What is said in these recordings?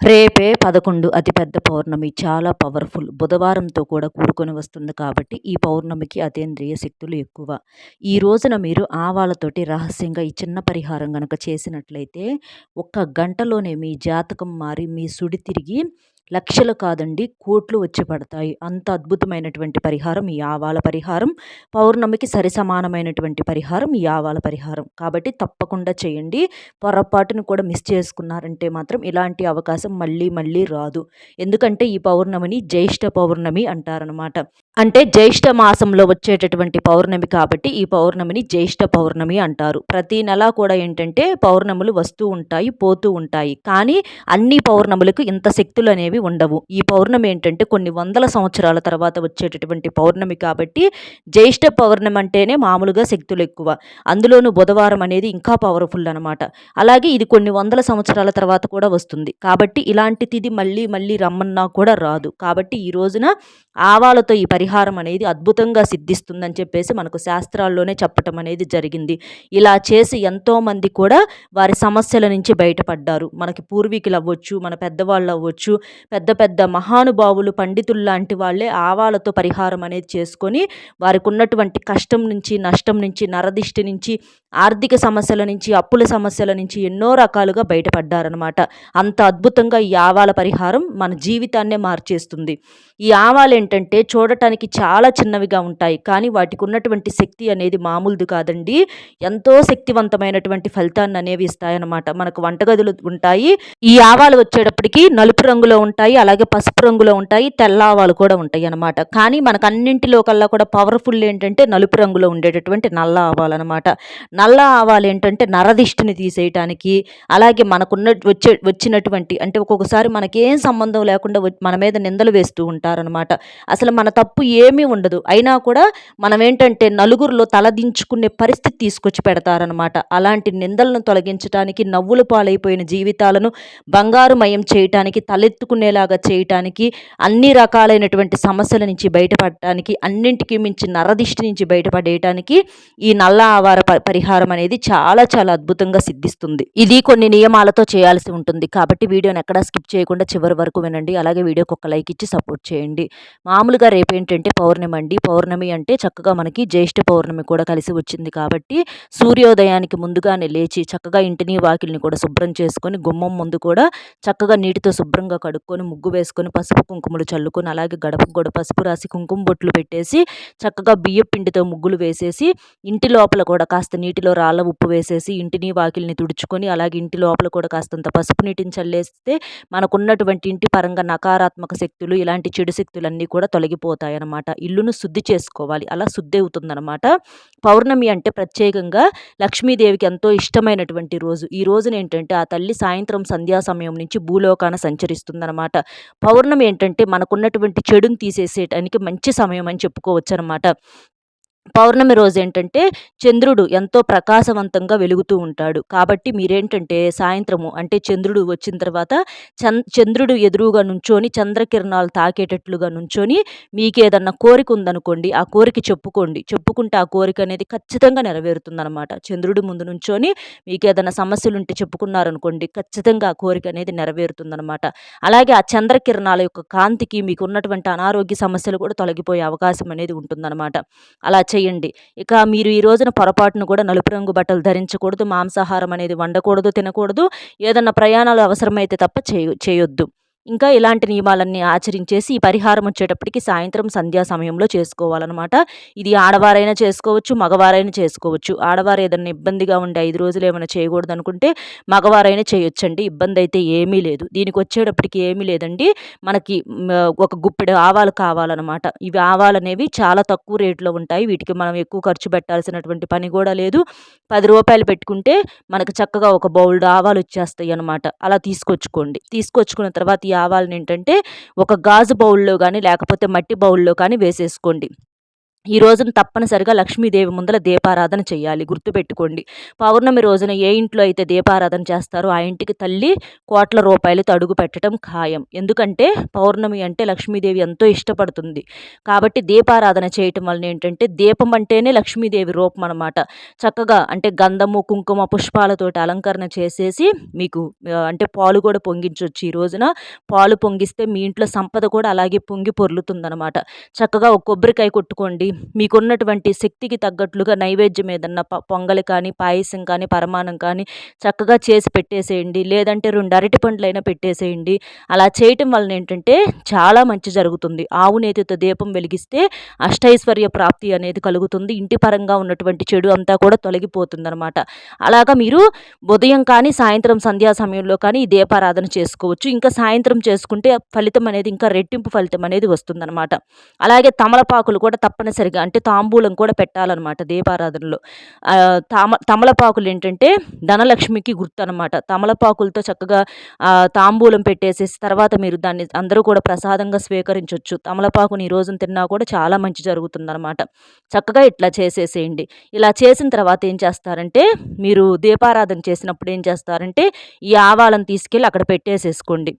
రేపే పదకొండు అతిపెద్ద పౌర్ణమి. చాలా పవర్ఫుల్. బుధవారంతో కూడా కూడుకొని వస్తుంది కాబట్టి ఈ పౌర్ణమికి అతీంద్రియ శక్తులు ఎక్కువ. ఈ రోజున మీరు ఆవాలతోటి రహస్యంగా ఈ చిన్న పరిహారం కనుక చేసినట్లయితే ఒక్క గంటలోనే మీ జాతకం మారి మీ సుడి తిరిగి లక్షలు కాదండి కోట్లు వచ్చి పడతాయి. అంత అద్భుతమైనటువంటి పరిహారం ఈ ఆవాల పరిహారం. పౌర్ణమికి సరి సమానమైనటువంటి పరిహారం ఈ ఆవాల పరిహారం. కాబట్టి తప్పకుండా చేయండి. పొరపాటును కూడా మిస్ చేసుకున్నారంటే మాత్రం ఇలాంటి అవకాశం మళ్ళీ మళ్ళీ రాదు. ఎందుకంటే ఈ పౌర్ణమిని జ్యేష్ఠ పౌర్ణమి అంటారనమాట అంటే జ్యేష్ఠ మాసంలో వచ్చేటటువంటి పౌర్ణమి కాబట్టి ఈ పౌర్ణమిని జ్యేష్ఠ పౌర్ణమి అంటారు. ప్రతి నెల కూడా ఏంటంటే పౌర్ణములు వస్తూ ఉంటాయి పోతూ ఉంటాయి. కానీ అన్ని పౌర్ణములకు ఇంత శక్తులు అనేవి ఉండవు. ఈ పౌర్ణమి ఏంటంటే కొన్ని వందల సంవత్సరాల తర్వాత వచ్చేటటువంటి పౌర్ణమి కాబట్టి జ్యేష్ఠ పౌర్ణమి అంటేనే మామూలుగా శక్తులు ఎక్కువ. అందులోనూ బుధవారం అనేది ఇంకా పవర్ఫుల్ అనమాట అలాగే ఇది కొన్ని వందల సంవత్సరాల తర్వాత కూడా వస్తుంది. కాబట్టి ఇలాంటి తిది మళ్ళీ మళ్ళీ రమ్మన్నా కూడా రాదు. కాబట్టి ఈ రోజున ఆవాలతో ఈ పరిహారం అనేది అద్భుతంగా సిద్ధిస్తుందని చెప్పేసి మనకు శాస్త్రాల్లోనే చెప్పటం అనేది జరిగింది. ఇలా చేసి ఎంతోమంది కూడా వారి సమస్యల నుంచి బయటపడ్డారు. మనకి పూర్వీకులు అవ్వచ్చు మన పెద్దవాళ్ళు అవ్వచ్చు పెద్ద పెద్ద మహానుభావులు పండితులు లాంటి వాళ్ళే ఆవాలతో పరిహారం అనేది చేసుకొని వారికి ఉన్నటువంటి కష్టం నుంచి నష్టం నుంచి నరదిష్టి నుంచి ఆర్థిక సమస్యల నుంచి అప్పుల సమస్యల నుంచి ఎన్నో రకాలుగా బయటపడ్డారనమాట అంత అద్భుతంగా ఈ ఆవాల పరిహారం మన జీవితాన్నే మార్చేస్తుంది. ఈ ఆవాలు ఏంటంటే చూడటానికి చాలా చిన్నవిగా ఉంటాయి. కానీ వాటికి ఉన్నటువంటి శక్తి అనేది మామూలుది కాదండి. ఎంతో శక్తివంతమైనటువంటి ఫలితాన్ని అనేవి ఇస్తాయన్నమాట. మనకు వంటగదులు ఉంటాయి. ఈ ఆవాలు వచ్చేటప్పటికి నలుపు రంగులో ఉంటాయి. అలాగే పసుపు రంగులో ఉంటాయి. తెల్ల ఆవాలు కూడా ఉంటాయి అన్నమాట. కానీ మనకు అన్నింటిలో కల్లా కూడా పవర్ఫుల్ ఏంటంటే నలుపు రంగులో ఉండేటటువంటి నల్ల ఆవాలు అనమాట నల్ల ఆవాలు ఏంటంటే నరదిష్టిని తీసేయటానికి అలాగే మనకున్న వచ్చే వచ్చినటువంటి అంటే ఒక్కొక్కసారి మనకేం సంబంధం లేకుండా మన మీద నిందలు వేస్తూ ఉంటారనమాట అసలు మన తప్పు ఏమీ ఉండదు. అయినా కూడా మనం ఏంటంటే నలుగురిలో తలదించుకునే పరిస్థితి తీసుకొచ్చి పెడతారనమాట అలాంటి నిందలను తొలగించడానికి నవ్వులు పాలైపోయిన జీవితాలను బంగారుమయం చేయటానికి తలెత్తుకునేలాగా చేయటానికి అన్ని రకాలైనటువంటి సమస్యల నుంచి బయటపడటానికి అన్నింటికి మించి నరదిష్టి నుంచి బయటపడేయటానికి ఈ నల్ల ఆవార పరిహారం అనేది చాలా చాలా అద్భుతంగా సిద్ధిస్తుంది. ఇది కొన్ని నియమాలతో చేయాల్సి ఉంటుంది. కాబట్టి వీడియోని ఎక్కడా స్కిప్ చేయకుండా చివరి వరకు వినండి. అలాగే వీడియోకి ఒక లైక్ ఇచ్చి సపోర్ట్ చేయండి. మామూలుగా రేపు ఏంటంటే పౌర్ణమి అండి. పౌర్ణమి అంటే చక్కగా మనకి జ్యేష్ఠ పౌర్ణమి కూడా కలిసి వచ్చింది కాబట్టి సూర్యోదయానికి ముందుగానే లేచి చక్కగా ఇంటిని వాకిల్ని కూడా శుభ్రం చేసుకొని గుమ్మం ముందు కూడా చక్కగా నీటితో శుభ్రంగా కడుక్కొని ముగ్గు వేసుకొని పసుపు కుంకుమలు చల్లుకొని అలాగే గడపకు కూడా పసుపు రాసి కుంకుమ బొట్లు పెట్టేసి చక్కగా బియ్య పిండితో ముగ్గులు వేసేసి ఇంటి లోపల కూడా కాస్త నీటిలో రాళ్ళ ఉప్పు వేసేసి ఇంటిని వాకిల్ని తుడుచుకొని అలాగే ఇంటి లోపల కూడా కాస్తంత పసుపు నీటిని చల్లేస్తే మనకున్నటువంటి ఇంటి పరంగా నకారాత్మక శక్తులు ఇలాంటి చెడు శక్తులన్నీ కూడా తొలగిపోతాయి అన్నమాట ఇల్లును శుద్ధి చేసుకోవాలి. అలా శుద్ధి అవుతుందనమాట పౌర్ణమి అంటే ప్రత్యేకంగా లక్ష్మీదేవికి ఎంతో ఇష్టమైనటువంటి రోజు. ఈ రోజున ఏంటంటే ఆ తల్లి సాయంత్రం సంధ్యా సమయం నుంచి భూలోకాన సంచరిస్తుందనమాట పౌర్ణమి ఏంటంటే మనకున్నటువంటి చెడుని తీసేసేటానికి మంచి సమయం అని చెప్పుకోవచ్చు అనమాట పౌర్ణమి రోజు ఏంటంటే చంద్రుడు ఎంతో ప్రకాశవంతంగా వెలుగుతూ ఉంటాడు. కాబట్టి మీరేంటంటే సాయంత్రము అంటే చంద్రుడు వచ్చిన తర్వాత చంద్రుడు ఎదురుగా నుంచొని చంద్రకిరణాలు తాకేటట్లుగా నుంచొని మీకు కోరిక ఉందనుకోండి ఆ కోరిక చెప్పుకోండి. చెప్పుకుంటే ఆ కోరిక అనేది ఖచ్చితంగా నెరవేరుతుందనమాట చంద్రుడు ముందు నుంచొని మీకు ఏదైనా సమస్యలు ఉంటే చెప్పుకున్నారనుకోండి ఖచ్చితంగా ఆ కోరిక అనేది నెరవేరుతుందనమాట అలాగే ఆ చంద్రకిరణాల యొక్క కాంతికి మీకు ఉన్నటువంటి అనారోగ్య సమస్యలు కూడా తొలగిపోయే అవకాశం అనేది ఉంటుందన్నమాట. అలా చేయండి. ఇక మీరు ఈ రోజున పొరపాటును కూడా నలుపు రంగు బట్టలు ధరించకూడదు మాంసాహారం అనేది వండకూడదు తినకూడదు. ఏదన్నా ప్రయాణాలు అవసరమైతే తప్ప చేయ చేయొద్దు. ఇంకా ఇలాంటి నియమాలన్నీ ఆచరించేసి ఈ పరిహారం వచ్చేటప్పటికి సాయంత్రం సంధ్యా సమయంలో చేసుకోవాలన్నమాట. ఇది ఆడవారైనా చేసుకోవచ్చు మగవారైనా చేసుకోవచ్చు. ఆడవారు ఏదైనా ఇబ్బందిగా ఉండే ఐదు రోజులు ఏమైనా చేయకూడదు అనుకుంటే మగవారైనా చేయొచ్చండి ఇబ్బంది అయితే ఏమీ లేదు. దీనికి వచ్చేటప్పటికి ఏమీ లేదండి. మనకి ఒక గుప్పెడు ఆవాలు కావాలన్నమాట. ఇవి ఆవాలు అనేవి చాలా తక్కువ రేట్లో ఉంటాయి. వీటికి మనం ఎక్కువ ఖర్చు పెట్టాల్సినటువంటి పని కూడా లేదు. పది రూపాయలు పెట్టుకుంటే మనకు చక్కగా ఒక బౌల్డ్ ఆవాలు వచ్చేస్తాయి అనమాట అలా తీసుకొచ్చుకోండి. తీసుకొచ్చుకున్న తర్వాత ఆవాలని ఏంటంటే ఒక గాజు బౌల్లో కానీ లేకపోతే మట్టి బౌల్లో కానీ వేసేసుకోండి. ఈ రోజున తప్పనిసరిగా లక్ష్మీదేవి ముందల దీపారాధన చేయాలి. గుర్తుపెట్టుకోండి. పౌర్ణమి రోజున ఏ ఇంట్లో అయితే దీపారాధన చేస్తారో ఆ ఇంటికి తల్లి కోట్ల రూపాయలతో అడుగు పెట్టడం ఖాయం. ఎందుకంటే పౌర్ణమి అంటే లక్ష్మీదేవి ఎంతో ఇష్టపడుతుంది. కాబట్టి దీపారాధన చేయటం వలన ఏంటంటే దీపం అంటేనే లక్ష్మీదేవి రూపం అనమాట చక్కగా అంటే గంధము కుంకుమ పుష్పాలతోటి అలంకరణ చేసేసి మీకు అంటే పాలు కూడా పొంగించవచ్చు ఈ రోజున. పాలు పొంగిస్తే మీ ఇంట్లో సంపద కూడా అలాగే పొంగి పొర్లుతుందనమాట చక్కగా ఒక కొబ్బరికాయ కొట్టుకోండి మీకున్నటువంటి శక్తికి తగ్గట్లుగా నైవేద్యం ఏదన్నా పొంగలి కానీ పాయసం కానీ పరమాణం కానీ చక్కగా చేసి పెట్టేసేయండి. లేదంటే రెండు అరటి పండ్లైనా పెట్టేసేయండి. అలా చేయటం వలన ఏంటంటే చాలా మంచి జరుగుతుంది. ఆవు నేతితో దీపం వెలిగిస్తే అష్టైశ్వర్య ప్రాప్తి అనేది కలుగుతుంది. ఇంటి పరంగా ఉన్నటువంటి చెడు అంతా కూడా తొలగిపోతుంది అనమాట అలాగా మీరు ఉదయం కానీ సాయంత్రం సంధ్యా సమయంలో కానీ ఈ దీపారాధన చేసుకోవచ్చు. ఇంకా సాయంత్రం చేసుకుంటే ఫలితం అనేది ఇంకా రెట్టింపు ఫలితం అనేది వస్తుందన్నమాట. అలాగే తమలపాకులు కూడా తప్పనిసరి సరిగా అంటే తాంబూలం కూడా పెట్టాలన్నమాట దీపారాధనలో. తామ తమలపాకులు ఏంటంటే ధనలక్ష్మికి గుర్తు అనమాట తమలపాకులతో చక్కగా తాంబూలం పెట్టేసేసి తర్వాత మీరు దాన్ని అందరూ కూడా ప్రసాదంగా స్వీకరించవచ్చు తమలపాకుని ఈ రోజున తిన్నా కూడా చాలా మంచి జరుగుతుందన్నమాట. చక్కగా ఇట్లా చేసేసేయండి. ఇలా చేసిన తర్వాత ఏం చేస్తారంటే మీరు దీపారాధన చేసినప్పుడు ఏం చేస్తారంటే ఈ ఆవాలను తీసుకెళ్ళి అక్కడ పెట్టేసేసుకోండి.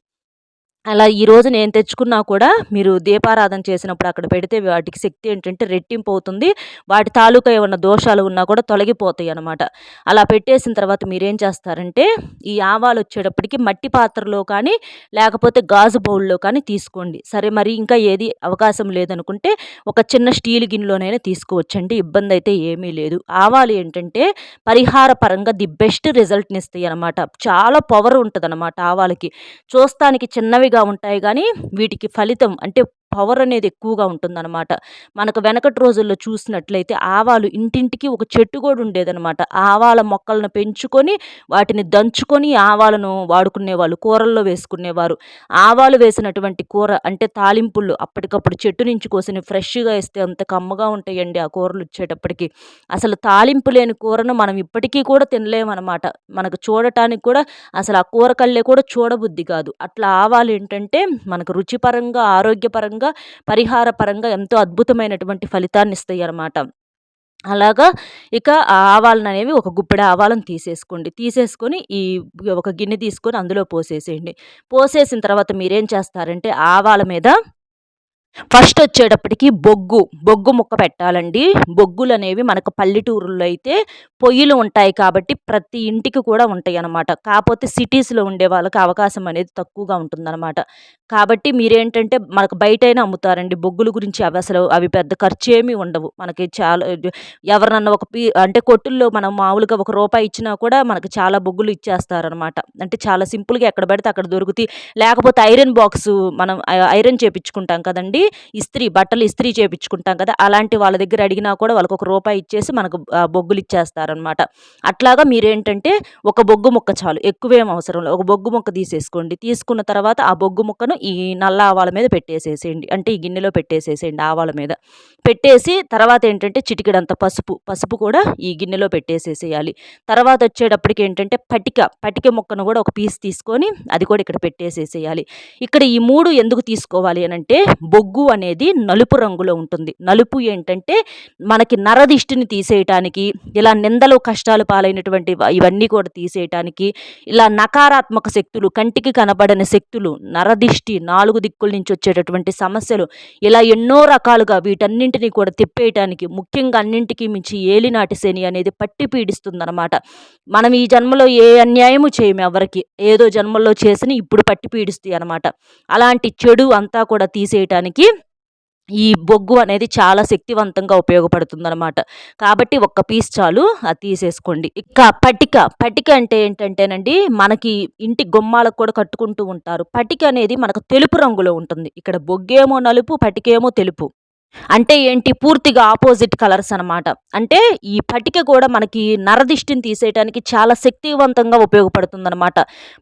అలా ఈరోజు నేను తెచ్చుకున్నా కూడా మీరు దీపారాధన చేసినప్పుడు అక్కడ పెడితే వాటికి శక్తి ఏంటంటే రెట్టింపు అవుతుంది. వాటి తాలూకా ఏమన్నా దోషాలు ఉన్నా కూడా తొలగిపోతాయి అనమాట అలా పెట్టేసిన తర్వాత మీరేం చేస్తారంటే ఈ ఆవాలు వచ్చేటప్పటికి మట్టి పాత్రలో కానీ లేకపోతే గాజు బౌల్లో కానీ తీసుకోండి. సరే మరి ఇంకా ఏది అవకాశం లేదనుకుంటే ఒక చిన్న స్టీల్ గిన్నెలోనైనా తీసుకోవచ్చండి. ఇబ్బంది అయితే ఏమీ లేదు. ఆవాలు ఏంటంటే పరిహార పరంగా ది బెస్ట్ రిజల్ట్ని ఇస్తాయి అనమాట చాలా పవర్ ఉంటుంది అనమాట ఆవాలకి. చూస్తానికి చిన్నవి చిన్నవిగా ఉంటాయి కానీ వీటికి ఫలితం అంటే పవర్ అనేది ఎక్కువగా ఉంటుందన్నమాట. మనకు వెనకటి రోజుల్లో చూసినట్లయితే ఆవాలు ఇంటింటికి ఒక చెట్టు కూడా ఉండేదన్నమాట. ఆవాల మొక్కలను పెంచుకొని వాటిని దంచుకొని ఆవాలను వాడుకునేవాళ్ళు కూరల్లో వేసుకునేవారు. ఆవాలు వేసినటువంటి కూర అంటే తాలింపులు అప్పటికప్పుడు చెట్టు నుంచి కోసిన ఫ్రెష్గా వేస్తే అంత కమ్మగా ఉంటాయండి ఆ కూరలు వచ్చేటప్పటికి. అసలు తాలింపు లేని కూరను మనం ఇప్పటికీ కూడా తినలేమన్నమాట. మనకు చూడటానికి కూడా అసలు ఆ కూర కళ్ళే కూడా చూడబుద్ధి కాదు. అట్లా ఆవాలు ఏంటంటే మనకు రుచిపరంగా ఆరోగ్యపరంగా పరంగా పరిహార పరంగా ఎంతో అద్భుతమైనటువంటి ఫలితాన్ని ఇస్తాయి అన్నమాట అలాగా ఇక ఆ ఆవాలను అనేవి ఒక గుప్పెడ ఆవాలను తీసేసుకోండి. తీసేసుకొని ఈ ఒక గిన్నె తీసుకొని అందులో పోసేసేయండి. పోసేసిన తర్వాత మీరేం చేస్తారంటే ఆవాల మీద ఫస్ట్ వచ్చేటప్పటికి బొగ్గు బొగ్గు ముక్క పెట్టాలండి. బొగ్గులు అనేవి మనకు పల్లెటూరుల్లో అయితే పొయ్యిలు ఉంటాయి కాబట్టి ప్రతి ఇంటికి కూడా ఉంటాయి అన్నమాట కాకపోతే సిటీస్లో ఉండే వాళ్ళకి అవకాశం అనేది తక్కువగా ఉంటుందన్నమాట. కాబట్టి మీరేంటంటే మనకు బయటైనా అమ్ముతారండి. బొగ్గుల గురించి అవి అసలు అవి పెద్ద ఖర్చు ఏమీ ఉండవు. మనకి చాలా ఎవరినన్నా ఒక పీ అంటే కొట్టుల్లో మనం మామూలుగా ఒక రూపాయి ఇచ్చినా కూడా మనకు చాలా బొగ్గులు ఇచ్చేస్తారనమాట అంటే చాలా సింపుల్గా ఎక్కడ పడితే అక్కడ దొరుకుతాయి. లేకపోతే ఐరన్ బాక్స్ మనం ఐరన్ చేపించుకుంటాం కదండి. ఇస్త్రీ బట్టలు ఇస్త్రీ చేపించుకుంటాం కదా అలాంటి వాళ్ళ దగ్గర అడిగినా కూడా వాళ్ళకి ఒక రూపాయి ఇచ్చేసి మనకు బొగ్గులు ఇచ్చేస్తారనమాట అట్లాగా మీరేంటంటే ఒక బొగ్గు ముక్క చాలు ఎక్కువేం అవసరం లేదు. ఒక బొగ్గు ముక్క తీసేసుకోండి. తీసుకున్న తర్వాత ఆ బొగ్గు ముక్కను ఈ నల్ల ఆవాల మీద పెట్టేసేసేయండి. అంటే ఈ గిన్నెలో పెట్టేసేసేయండి ఆవాల మీద. పెట్టేసి తర్వాత ఏంటంటే చిటికెడంత పసుపు పసుపు కూడా ఈ గిన్నెలో పెట్టేసేసేయాలి. తర్వాత వచ్చేటప్పటికి ఏంటంటే పటిక పటిక ముక్కను కూడా ఒక పీస్ తీసుకొని అది కూడా ఇక్కడ పెట్టేసేసేయాలి. ఇక్కడ ఈ మూడు ఎందుకు తీసుకోవాలి అని అంటే బొగ్గు అనేది నలుపు రంగులో ఉంటుంది. నలుపు ఏంటంటే మనకి నరదిష్టిని తీసేయటానికి ఇలా నిందలు కష్టాలు పాలైనటువంటి ఇవన్నీ కూడా తీసేయటానికి ఇలా నకారాత్మక శక్తులు కంటికి కనబడని శక్తులు నరదిష్టి నాలుగు దిక్కుల నుంచి వచ్చేటటువంటి సమస్యలు ఇలా ఎన్నో రకాలుగా వీటన్నింటినీ కూడా తిప్పేయటానికి ముఖ్యంగా అన్నింటికి మించి ఏలినాటి శని అనేది పట్టి పీడిస్తుందన్నమాట. మనం ఈ జన్మలో ఏ అన్యాయము చేయము ఎవరికి ఏదో జన్మలో చేసిన ఇప్పుడు పట్టి పీడిస్తాయి అనమాట అలాంటి చెడు అంతా కూడా తీసేయటానికి ఈ బొగ్గు అనేది చాలా శక్తివంతంగా ఉపయోగపడుతుందన్నమాట. కాబట్టి ఒక్క పీస్ చాలు అది తీసేసుకోండి. ఇక పటిక పటిక అంటే ఏంటంటేనండి మనకి ఇంటి గుమ్మాలకు కూడా కట్టుకుంటూ ఉంటారు. పటిక అనేది మనకు తెలుపు రంగులో ఉంటుంది. ఇక్కడ బొగ్గేమో నలుపు పటికేమో తెలుపు. అంటే ఏంటి? పూర్తిగా ఆపోజిట్ కలర్స్ అనమాట అంటే ఈ పటిక కూడా మనకి నరదిష్టిని తీసేయడానికి చాలా శక్తివంతంగా ఉపయోగపడుతుందనమాట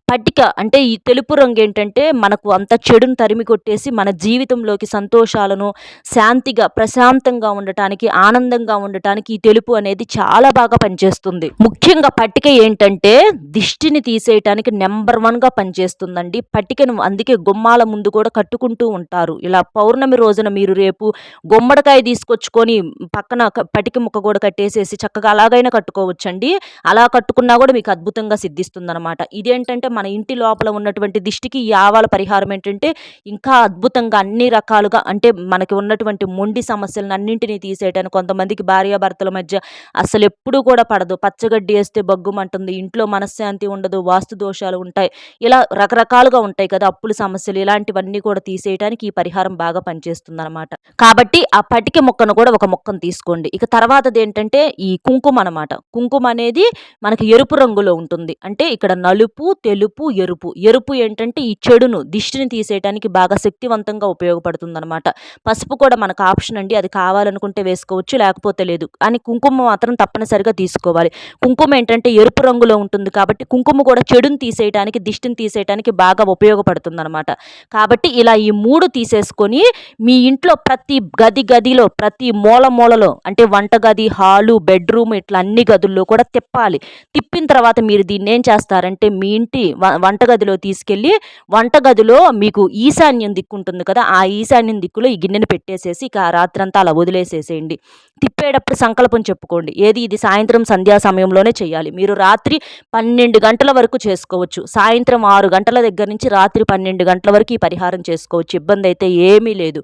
పటిక అంటే ఈ తెలుపు రంగు ఏంటంటే మనకు అంత చెడును తరిమి కొట్టేసి మన జీవితంలోకి సంతోషాలను శాంతిగా ప్రశాంతంగా ఉండటానికి ఆనందంగా ఉండటానికి ఈ తెలుపు అనేది చాలా బాగా పనిచేస్తుంది. ముఖ్యంగా పట్టిక ఏంటంటే దిష్టిని తీసేయటానికి నెంబర్ వన్గా పనిచేస్తుందండి. పట్టికను అందుకే గుమ్మాల ముందు కూడా కట్టుకుంటూ ఉంటారు. ఇలా పౌర్ణమి రోజున మీరు రేపు గుమ్మడికాయ తీసుకొచ్చుకొని పక్కన పటికి ముక్క కూడా కట్టేసేసి చక్కగా అలాగైనా కట్టుకోవచ్చండి. అలా కట్టుకున్నా కూడా మీకు అద్భుతంగా సిద్ధిస్తుందనమాట ఇదేంటంటే మన ఇంటి లోపల ఉన్నటువంటి దిష్టికి ఈ ఆవాల పరిహారం ఏంటంటే ఇంకా అద్భుతంగా అన్ని రకాలుగా అంటే మనకి ఉన్నటువంటి మొండి సమస్యలను అన్నింటినీ తీసేయటానికి కొంతమందికి భార్యాభర్తల మధ్య అసలు ఎప్పుడూ కూడా పడదు. పచ్చగడ్డి వేస్తే బగ్గుమంటుంది ఇంట్లో మనశ్శాంతి ఉండదు వాస్తు దోషాలు ఉంటాయి. ఇలా రకరకాలుగా ఉంటాయి కదా అప్పుల సమస్యలు. ఇలాంటివన్నీ కూడా తీసేయడానికి ఈ పరిహారం బాగా పనిచేస్తుంది అనమాట కాబట్టి ఆ పటిక మొక్కను కూడా ఒక మొక్కను తీసుకోండి. ఇక తర్వాతది ఏంటంటే ఈ కుంకుమ అనమాట కుంకుమ అనేది మనకి ఎరుపు రంగులో ఉంటుంది. అంటే ఇక్కడ నలుపు తెలుపు ఎరుపు. ఎరుపు ఏంటంటే ఈ చెడును దిష్టిని తీసేయడానికి బాగా శక్తివంతంగా ఉపయోగపడుతుంది అనమాట పసుపు కూడా మనకు ఆప్షన్ అండి. అది కావాలనుకుంటే వేసుకోవచ్చు లేకపోతే లేదు. కానీ కుంకుమ మాత్రం తప్పనిసరిగా తీసుకోవాలి. కుంకుమ ఏంటంటే ఎరుపు రంగులో ఉంటుంది కాబట్టి కుంకుమ కూడా చెడును తీసేయడానికి దిష్టిని తీసేయడానికి బాగా ఉపయోగపడుతుంది అనమాట కాబట్టి ఇలా ఈ మూడు తీసేసుకొని మీ ఇంట్లో ప్రతి గది గదిలో ప్రతి మూల మూలలో అంటే వంటగది హాలు బెడ్రూమ్ ఇట్లా అన్ని గదుల్లో కూడా తిప్పాలి. తిప్పిన తర్వాత మీరు దీన్ని ఏం చేస్తారంటే మీ ఇంటి వంటగదిలో తీసుకెళ్ళి వంటగదిలో మీకు ఈశాన్యం దిక్కు ఉంటుంది కదా ఆ ఈశాన్యం దిక్కులో ఈ గిన్నెను పెట్టేసేసి ఇక రాత్రంతా అలా వదిలేసేసేయండి. తిప్పేటప్పుడు సంకల్పం చెప్పుకోండి. ఏది ఇది సాయంత్రం సంధ్యా సమయంలోనే చేయాలి. మీరు రాత్రి పన్నెండు గంటల వరకు చేసుకోవచ్చు. సాయంత్రం ఆరు గంటల దగ్గర నుంచి రాత్రి పన్నెండు గంటల వరకు ఈ పరిహారం చేసుకోవచ్చు. ఇబ్బంది అయితే ఏమీ లేదు.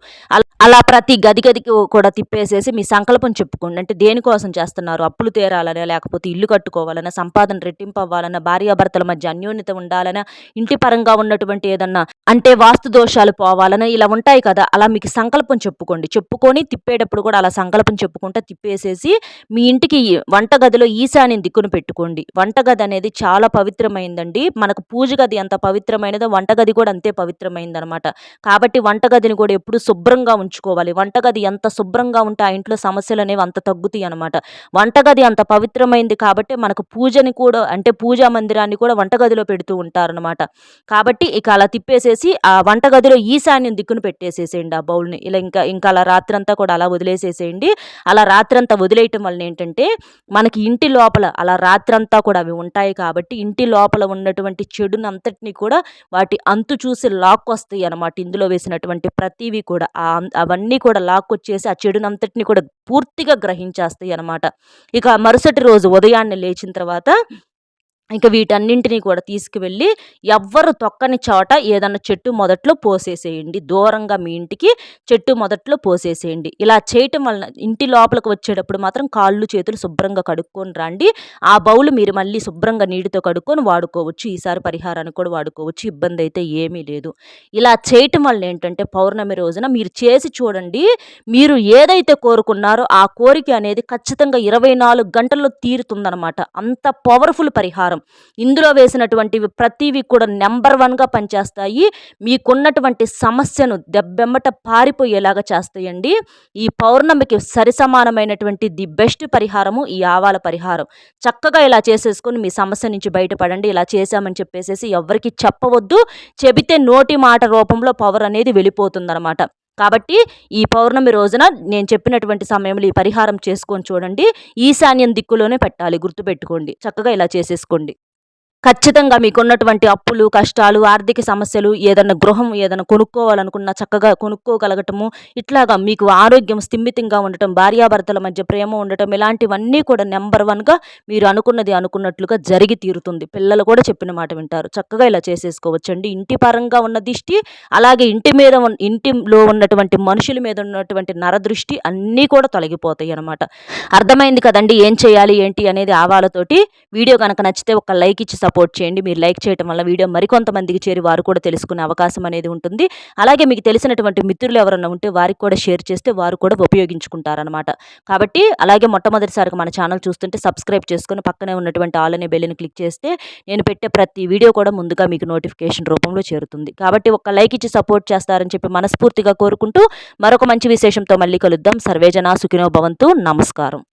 అలా ప్రతి గది గదికి కూడా తిప్పేసేసి మీ సంకల్పం చెప్పుకోండి. అంటే దేనికోసం చేస్తున్నారు? అప్పులు తీరాలనే లేకపోతే ఇల్లు కట్టుకోవాలన్నా సంపాదన రెట్టింపు అవ్వాలన్నా భార్యాభర్తల మధ్య అన్యోన్యత ఉండాలన్నా ఇంటి పరంగా ఉన్నటువంటి ఏదన్నా అంటే వాస్తు దోషాలు పోవాలన్నా ఇలా ఉంటాయి కదా అలా మీకు సంకల్పం చెప్పుకోండి. చెప్పుకొని తిప్పేటప్పుడు కూడా అలా సంకల్పం చెప్పుకుంటే తిప్పేసేసి మీ ఇంటికి వంటగదిలో ఈశాన్యం దిక్కును పెట్టుకోండి. వంటగది అనేది చాలా పవిత్రమైందండి. మనకు పూజ గది ఎంత పవిత్రమైనదో వంటగది కూడా అంతే పవిత్రమైందనమాట. కాబట్టి వంటగదిని కూడా ఎప్పుడు శుభ్రంగా ఉంచుకోవాలి. వంటగది ఎంత శుభ్రంగా ఉంటే ఆ ఇంట్లో సమస్యలు అనేవి అంత తగ్గుతాయి అనమాట వంటగది అంత పవిత్రమైంది కాబట్టి మనకు పూజని కూడా అంటే పూజా మందిరాన్ని కూడా వంటగదిలో పెడుతూ ఉంటారనమాట కాబట్టి ఇక అలా తిప్పేసేసి ఆ వంటగదిలో ఈశాన్యం దిక్కును పెట్టేసేసేయండి ఆ బౌల్ని. ఇలా ఇంకా ఇంకా అలా రాత్రంతా కూడా అలా వదిలేసేసేయండి. అలా రాత్రంతా వదిలేయటం వలన ఏంటంటే మనకి ఇంటి లోపల అలా రాత్రంతా కూడా అవి ఉంటాయి కాబట్టి ఇంటి లోపల ఉన్నటువంటి చెడునంతటిని కూడా వాటి అంతు చూసి లాక్కొస్తాయి అనమాట ఇందులో వేసినటువంటి ప్రతివి కూడా. ఆ అవన్నీ కూడా లాక్కొచ్చేసి ఆ చెడునంతటిని కూడా పూర్తిగా గ్రహించేస్తాయి అనమాట ఇక మరుసటి రోజు ఉదయాన్నే లేచిన తర్వాత ఇంక వీటన్నింటినీ కూడా తీసుకువెళ్ళి ఎవ్వరు తొక్కని చోట ఏదన్నా చెట్టు మొదట్లో పోసేసేయండి. దూరంగా మీ ఇంటికి చెట్టు మొదట్లో పోసేసేయండి. ఇలా చేయటం వలన ఇంటి లోపలికి వచ్చేటప్పుడు మాత్రం కాళ్ళు చేతులు శుభ్రంగా కడుక్కొని రండి. ఆ బౌలు మీరు మళ్ళీ శుభ్రంగా నీటితో కడుక్కొని వాడుకోవచ్చు. ఈసారి పరిహారాన్ని కూడా వాడుకోవచ్చు. ఇబ్బంది అయితే ఏమీ లేదు. ఇలా చేయటం వల్ల ఏంటంటే పౌర్ణమి రోజున మీరు చేసి చూడండి. మీరు ఏదైతే కోరుకున్నారో ఆ కోరిక అనేది ఖచ్చితంగా ఇరవై నాలుగు గంటల్లో తీరుతుందనమాట అంత పవర్ఫుల్ పరిహారం. ఆహారం ఇందులో వేసినటువంటివి ప్రతివి కూడా నెంబర్ వన్గా పనిచేస్తాయి. మీకున్నటువంటి సమస్యను దెబ్బెమ్మట పారిపోయేలాగా చేస్తాయండి. ఈ పౌర్ణమికి సరిసమానమైనటువంటి ది బెస్ట్ పరిహారము ఈ ఆవాల పరిహారం. చక్కగా ఇలా చేసేసుకొని మీ సమస్య నుంచి బయటపడండి. ఇలా చేశామని చెప్పేసి ఎవరికి చెప్పవద్దు. చెబితే నోటి మాట రూపంలో పవర్ అనేది వెళ్ళిపోతుందన్నమాట కాబట్టి ఈ పౌర్ణమి రోజున నేను చెప్పినటువంటి సమయంలో ఈ పరిహారం చేసుకొని చూడండి. ఈశాన్యం దిక్కులోనే పెట్టాలి. గుర్తుపెట్టుకోండి. చక్కగా ఇలా చేసేసుకోండి. ఖచ్చితంగా మీకున్నటువంటి అప్పులు కష్టాలు ఆర్థిక సమస్యలు ఏదైనా గృహం ఏదైనా కొనుక్కోవాలనుకున్నా చక్కగా కొనుక్కోగలగటము ఇట్లాగా మీకు ఆరోగ్యం స్థిమితంగా ఉండటం భార్యాభర్తల మధ్య ప్రేమ ఉండటం ఇలాంటివన్నీ కూడా నెంబర్ వన్గా మీరు అనుకున్నది అనుకున్నట్లుగా జరిగి తీరుతుంది. పిల్లలు కూడా చెప్పిన మాట వింటారు. చక్కగా ఇలా చేసేసుకోవచ్చండి. ఇంటి పరంగా ఉన్న దిష్టి అలాగే ఇంటి మీద ఇంటిలో ఉన్నటువంటి మనుషుల మీద ఉన్నటువంటి నరదృష్టి అన్నీ కూడా తొలగిపోతాయి అనమాట అర్థమైంది కదండి? ఏం చేయాలి? ఏంటి? అనేది ఆవాలతోటి వీడియో కనుక నచ్చితే ఒక లైక్ ఇచ్చి సపోర్ట్ సపోర్ట్ చేయండి. మీరు లైక్ చేయడం వల్ల వీడియో మరికొంతమందికి చేరి వారు కూడా తెలుసుకునే అవకాశం అనేది ఉంటుంది. అలాగే మీకు తెలిసినటువంటి మిత్రులు ఎవరైనా ఉంటే వారికి కూడా షేర్ చేస్తే వారు కూడా ఉపయోగించుకుంటారనమాట కాబట్టి అలాగే మొట్టమొదటిసారిగా మన ఛానల్ చూస్తుంటే సబ్స్క్రైబ్ చేసుకుని పక్కనే ఉన్నటువంటి ఆల్ అనే బెల్లిని క్లిక్ చేస్తే నేను పెట్టే ప్రతి వీడియో కూడా ముందుగా మీకు నోటిఫికేషన్ రూపంలో చేరుతుంది. కాబట్టి ఒక లైక్ ఇచ్చి సపోర్ట్ చేస్తారని చెప్పి మనస్ఫూర్తిగా కోరుకుంటూ మరొక మంచి విశేషంతో మళ్ళీ కలుద్దాం. సర్వేజన సుఖినో భవంతు. నమస్కారం.